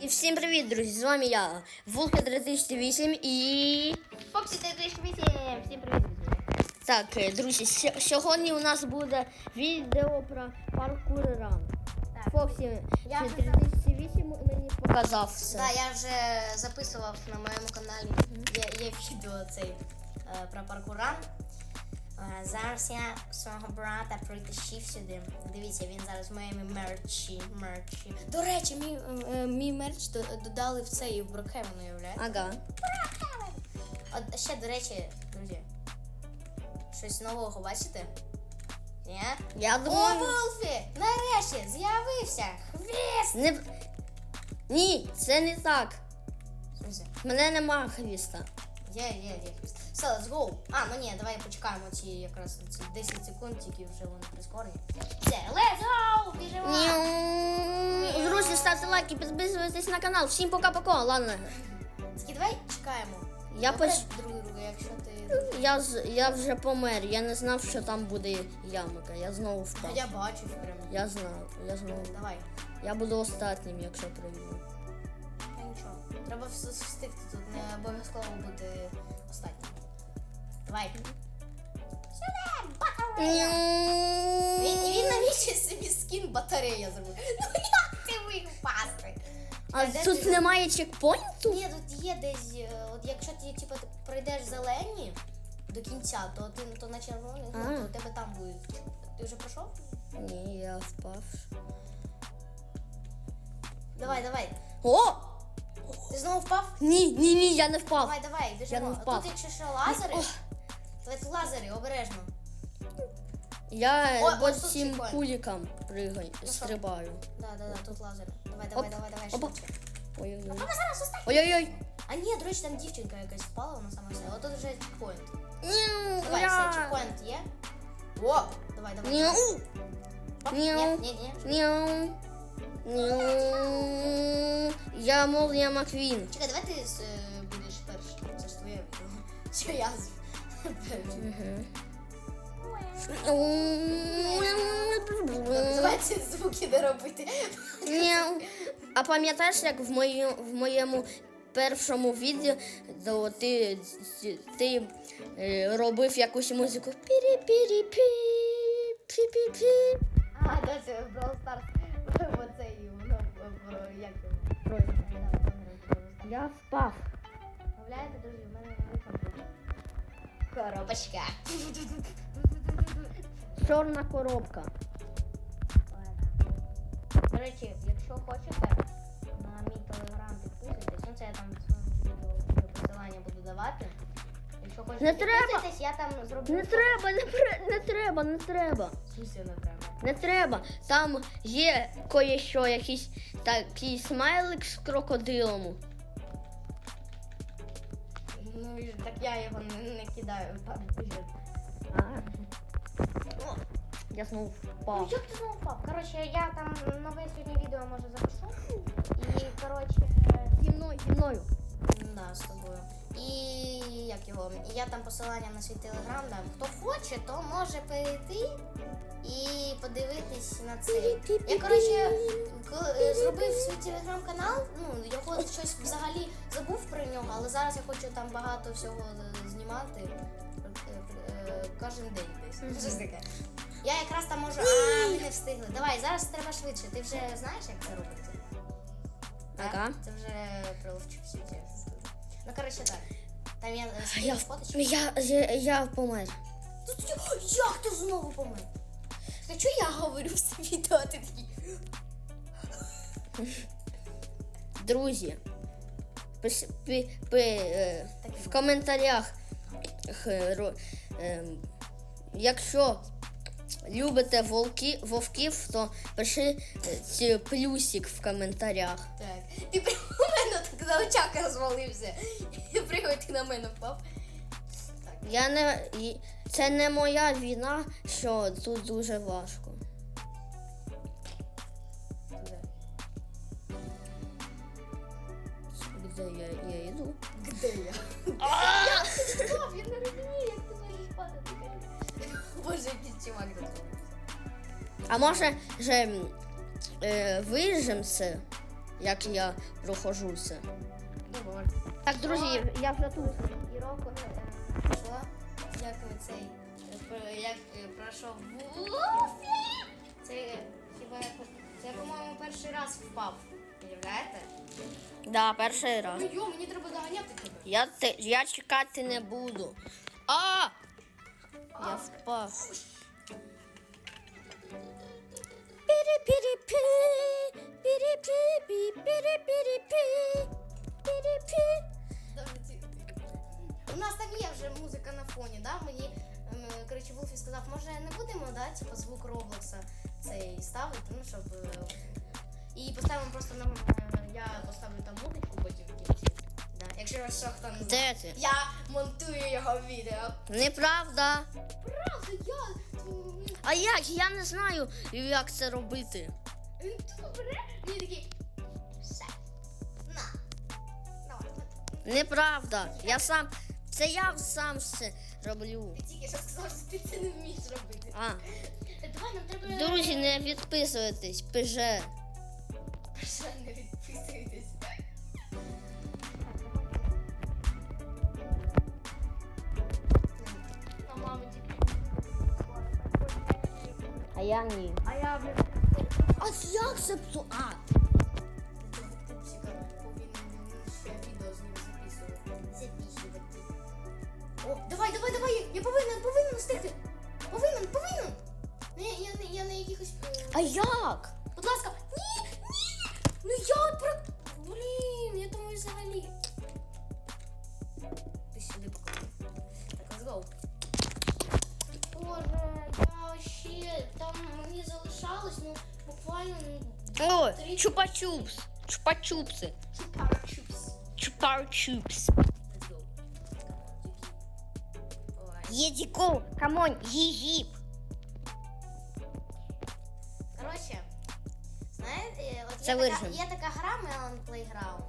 І всім привіт, друзі! З вами я, Вулка 3008 і. Фоксі 2008. Всім привіт, друзі. Так, е, друзі, сьо- сьогодні у нас буде відео про паркур ран. Фоксі Я це 3008 мені показав все. Так, я вже записував на моєму каналі. Є, є відео цей е, про паркуран. Е, Зараз я свого брата притащив сюди. Дивіться, він зараз в моєму мерчі. мерчі. До речі, мій, е, мій мерч додали в цей в Брокхевен, уявляєте? Ага. От ще, до речі, друзі, щось нового бачите? Ні? Я О, думаю. Вулфі! Нарешті з'явився хвіст! Не... Ні, це не так. Друзі, мене нема хвіста. Є, є, є хвіст. Все, let's go. А, ну ні, давай почекаємо ці якраз ці 10 секунд, тільки вже вони прискорені. Все, let's go! Біжимо! Друзі, ставте лайки, підписуйтесь на канал. Всім пока-пока. Ладно. Тільки давай чекаємо. Я Добре, поч... друг друга, якщо ти. Я, з- я вже помер. Я не знав, що там буде ямка. Я знову впав. Я бачив прям. Я знав, я знову. Давай. Я буду останнім, якщо прийду. Та нічого. Треба вс- встигти тут, не обов'язково бути останнім. Давай. Сюди! Батарея! Він, він навіщо собі скін батарея зробив? Ну як ти міг впасти? А де тут ти? немає чекпоінту? Ні, тут є десь, е, от якщо ти типу, ти пройдеш зелені до кінця, то ти то на червоних, ну, то у тебе там буде. Ти вже пройшов? Ні, я впав. Давай, давай. О! Ти знову впав? Ні, ні, ні, я не впав. Давай, давай, біжимо. Не А впав. Тут якщо що лазери, О. то це лазери, обережно. Я О, по ось тут цим чекпоінт. кулікам пригаю, що? стрибаю. Да, да, да, тут лазери. Давай, давай, Оп. давай, давай, Опа. швидше. Ой-ой-ой. Опа, зараз останній. Ой-ой-ой. А ні, до речі, там дівчинка якась впала, вона сама все. От тут вже чекпоінт. Ні, Давай, ура. все, чекпоінт є. О, давай, давай. Ні, Оп, Ні. Ні, ні, ні. ні, ні. Я Молния Маквін. Чекай, давай ти е, будеш перший. Це ж твоє. Що я з- перший. Давай ці звуки не робити. Ні. А пам'ятаєш, як в моєму, в моєму першому відео то ти, ти е, робив якусь музику пірі-пірі-пі, пі-пі-пі. А, да, це Brawl Stars. Оцей, воно, про, як це? Я впав. Уявляєте, друзі, в мене коробочка. Чорна коробка. До речі, якщо хочете, на мій телеграм підписуйтесь. Ну це я там посилання буду давати. Якщо хочете Не треба! підписуйтесь, я там зроблю. Не треба, не, не треба, не треба. Сусі не треба. Не треба. Там є кое-що, якийсь такий смайлик з крокодилом. Ну і так я його не, не кидаю. Там біжить. А, О, я знову Ну впав. як ти знову впав? Коротше, я там нове сьогодні відео може запишу. І коротше. Зі мною, зі мною. Да, з тобою. Як його? І я там посилання на свій телеграм дам. Хто хоче, то може перейти і подивитись на це. Я коротше е, зробив свій телеграм-канал. Ну його щось взагалі забув про нього, але зараз я хочу там багато всього знімати. Е, е, Кожен день десь. Щось таке. Я якраз там можу. А, ми не встигли. Давай, зараз треба швидше. Ти вже знаєш, як це робити? Ага. Це вже приловчився. Ну, коротше, так. Там я е, Я, фоточку. я, я, я помер. Як ти знову? А чого я говорю в це відео, такий? Друзі, пис, пи, пи, е, в коментарях, е, е, якщо любите волки, вовків, то пиши е, плюсик в коментарях. Так. Ти прямо на очах розвалився. І приходь на мене впав. Я не, це не моя вина, що тут дуже важко. Де? Я, я йду? Де я? Ти впав? Я не розумію, як ти можеш падати. Боже, який чувак тут. А може же е, це? Як я проходжу це. Доволі. Так, друзі, я вже тут. Року е. Як цей е, як е, пройшов? Це хіба це, по-моєму, перший раз впав. Уявляєте? Да, перший раз. Ну йо, мені треба доганяти тебе. Я, те, я чекати не буду. А! Я впав. Пірі-пірі-пі, пірі-пі-пі, пірі-пірі-пі, пірі-пі. У нас там є вже музика на фоні, да? Мені коротше Вулфі сказав, може не будемо, да, типу звук Роблокса цей ставити, ну щоб. І поставимо просто на я поставлю там музичку потім в кінці. Да. Якщо що хто. Де ти? Я монтую його відео. Неправда. Правда, я. А як? Я не знаю, як це робити. Він тут бере, він такий. Все. На. Давай. Неправда. Я сам. Це я сам все роблю. Ти тільки що сказав, що ти це не вмієш робити. А, Давай нам треба. друзі, не підписуйтесь, пиже. Ще не відписуйтесь. А мама тільки. А я ні. А я, блін, А як це псу? А. О, давай, давай, давай, я повинен, повинен встигти. Повинен, повинен. Не, я, я, я на якихось... а як? Будь ласка. Ні, ні. Ну я про... чупа-чупс. Чупа-чупси. чупа-чупс. Чупа-чупс. Let's go. Ой. Єдіко, камон, їжіп. Коротше, знаєте, от Це є, така, вирішено. є така гра Melon Playground.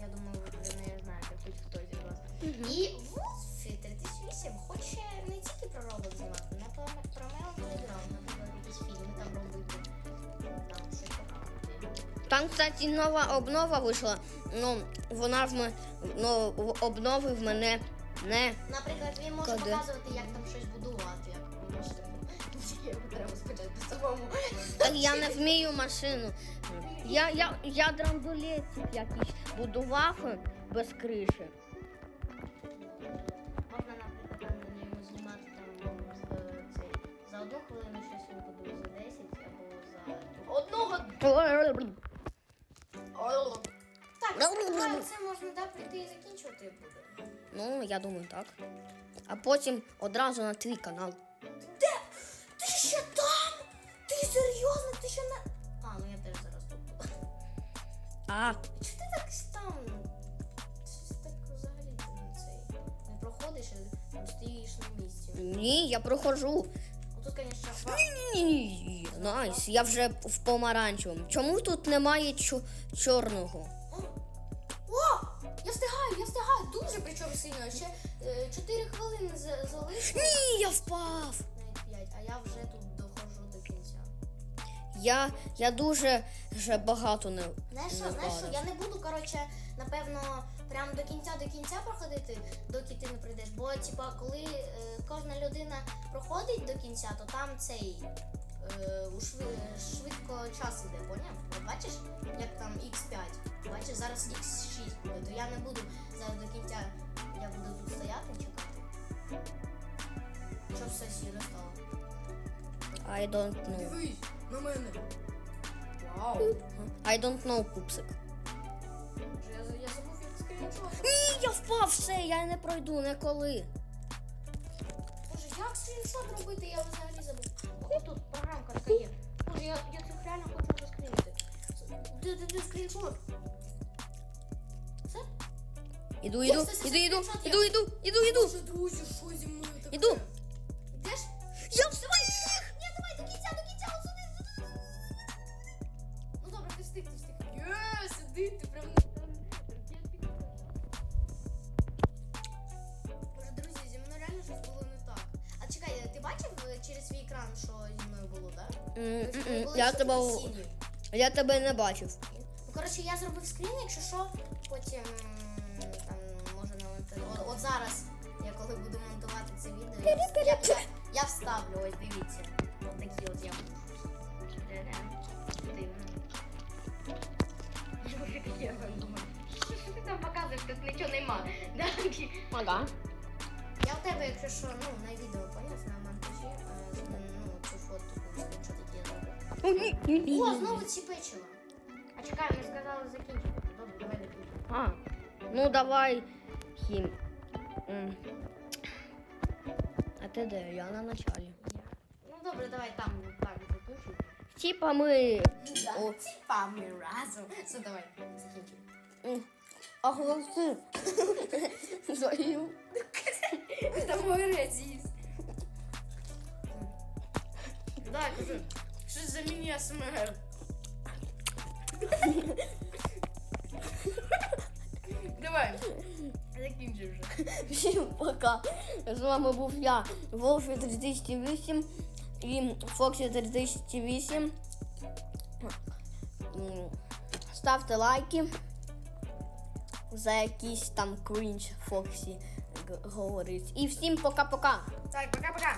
Я думаю, ви про неї знаєте, хоч хтось із вас. І Wolfie 3008 хоче не тільки про робот Там, кстати, нова обнова вийшла. Ну, вона в мене, ну, обнови в мене не. Наприклад, він може Куди? показувати, як там щось будувати, як треба спочатку самому. Так я не вмію машину. Я, я, я драндулетик якийсь будував без криші. Можна, наприклад, на ньому знімати там цей, за одну хвилину щось він будує за 10 або за одного. Так, це можна да, прийти і закінчувати буде. Ну, я думаю, так. А потім одразу на твій канал. Де? Ти ще там? Ти серйозно? Ти ще на. А, ну я теж зараз тут. А, Чи ти так там? Щось так взагалі не цей. Не проходиш там стоїш на місці. ні, я проходжу. Отут, звісно, ва- Ні, найс, я вже в помаранчевому. Чому тут немає чо- чорного? Я вже тут доходжу до кінця. Я, я дуже вже багато не. Знаєш що, не знаєш що, я не буду, коротше, напевно, прям до кінця до кінця проходити, доки ти не прийдеш. Бо, типа, коли е, кожна людина проходить до кінця, то там цей е, у шви, швидко час іде, поняв? От бачиш, як там X5. Бачиш, зараз X6 буде, то я не буду зараз до кінця, я буду тут стояти і чекати. Щоб все сіро стало. I don't know. Дивись, на мене. Вау. I don't know, пупсик. Я, я забув як скріншот. Ні, я впав, все, я не пройду ніколи. Боже, як скріншот робити, я взагалі забув. О, тут програмка така є. Боже, я, я це реально хочу заскрінити. Де, де, де скріншот? Це? Іду, іду, все, все, іду, іду, скріншот є. іду, іду, іду, іду. Боже, друзі, що зі мною таке? Іду. Тебе, сині. я тебе не бачив. Ну, коротше, я зробив скрін, якщо що, потім там намонтувати. От, от зараз, я коли буду монтувати це відео, я, я, я, я вставлю, ось дивіться. Ось такі от я. Дивно. Що ти там показуєш, тут нічого нема. Да? Ага. Я у тебе, якщо що, ну, на відео поняв, на монтажі, е, ну, цю фотку, що таке робив. О, знову ці печива. А чекай, ми сказали закінчити. Добре, давай закінчимо. А, ну давай хім. М. А ти де? Я на началі. Ну добре, давай там так закінчимо. Типа ми. О, типа ми разом. Все, давай, закінчимо. М, А голоси. Свою. Давай разіз. Давай, кажи. Що за мені СМР? Давай, закінчи вже. Всім пока. З вами був я, Волфі 3008 і Фоксі 3008. Ставте лайки за якийсь там крінж Фоксі говорить. І всім пока-пока. Так, пока-пока.